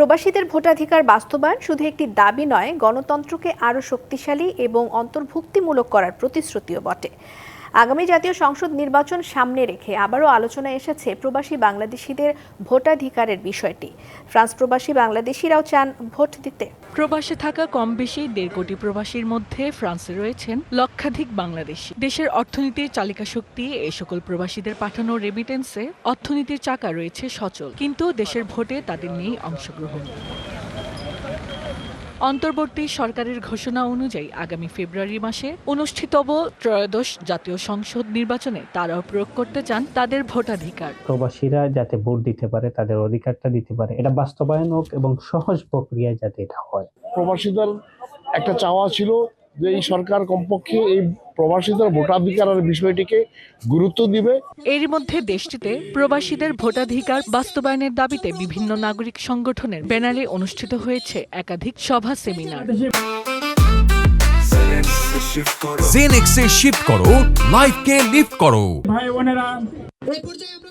প্রবাসীদের ভোটাধিকার বাস্তবায়ন শুধু একটি দাবি নয়, গণতন্ত্রকে আরও শক্তিশালী এবং অন্তর্ভুক্তিমূলক করার প্রতিশ্রুতিও বটে। আগামী জাতীয় সংসদ নির্বাচন সামনে রেখে আবারও আলোচনায় এসেছে প্রবাসী বাংলাদেশিদের ভোটাধিকারের বিষয়টি। ফ্রান্স প্রবাসী বাংলাদেশিরাও চান ভোট দিতে। প্রবাসে থাকা কম বেশি দেড় কোটি প্রবাসীর মধ্যে ফ্রান্সে রয়েছেন লক্ষাধিক বাংলাদেশি। দেশের অর্থনীতির চালিকা শক্তি এই সকল প্রবাসীদের পাঠানো রেমিটেন্সে অর্থনীতির চাকা রয়েছে সচল। কিন্তু দেশের ভোটে তাদের নেই অংশগ্রহণ। অন্তর্বর্তী সরকারের ঘোষণা অনুযায়ী আগামী ফেব্রুয়ারি মাসে অনুষ্ঠিতব ত্রয়োদশ জাতীয় সংসদ নির্বাচনে তারাও প্রয়োগ করতে চান তাদের ভোটাধিকার। প্রবাসীরা যাতে ভোট দিতে পারে তাদের অধিকারটা দিতে পারে এটা বাস্তবায়ন হোক এবং সহজ প্রক্রিয়ায় যাতে এটা হয়। প্রবাসীদের একটা চাওয়া ছিল যে এই সরকার কমপক্ষে এই প্রবাসীদের ভোটাধিকারের বিষয়টিকে গুরুত্ব দিবে। এর মধ্যে দেশটিতে প্রবাসীদের ভোটাধিকার বাস্তবায়নের দাবিতে বিভিন্ন নাগরিক সংগঠনের ব্যানারে অনুষ্ঠিত হয়েছে একাধিক সভা সেমিনার। জেনেক্সে শিফট করো লাইফকে লিফট করো।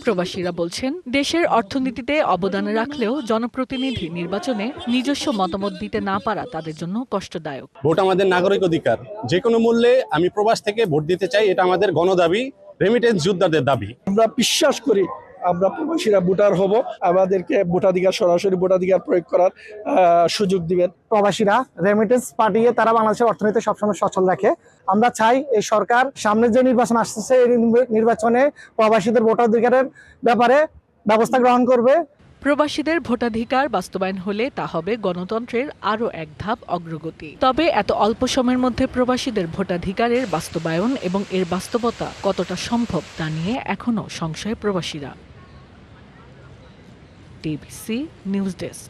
প্রবাসীরা বলছেন দেশের অর্থনীতিতে অবদান রাখলেও জনপ্রতিনিধি নির্বাচনে নিজস্ব মতামত দিতে না পারা তাদের জন্য কষ্টদায়ক। ভোট আমাদের নাগরিক অধিকার। যে কোনো মূল্যে আমি প্রবাস থেকে ভোট দিতে চাই এটা আমাদের গণদাবি রেমিটেন্স যোদ্ধাদের দাবি। আমরা বিশ্বাস করি আমরা প্রবাসীরা ভোটার হব আমাদেরকে ভোটাধিকার সরাসরি ভোটাধিকার প্রয়োগ করার সুযোগ দিবেন। প্রবাসীরা রেমিটেন্স পাঠিয়ে তারা বাংলাদেশের অর্থনীতি সবসময় সচল রাখে। আমরা চাই এই সরকার সামনের যে নির্বাচন আসতেছে এই নির্বা- নির্বাচনে প্রবাসীদের ভোটাধিকারের ব্যাপারে ব্যবস্থা গ্রহণ করবে। প্রবাসীদের ভোটাধিকার বাস্তবায়ন হলে তা হবে গণতন্ত্রের আরও এক ধাপ অগ্রগতি। তবে এত অল্প সময়ের মধ্যে প্রবাসীদের ভোটাধিকারের বাস্তবায়ন এবং এর বাস্তবতা কতটা সম্ভব তা নিয়ে এখনও সংশয় প্রবাসীরা। TBC news desk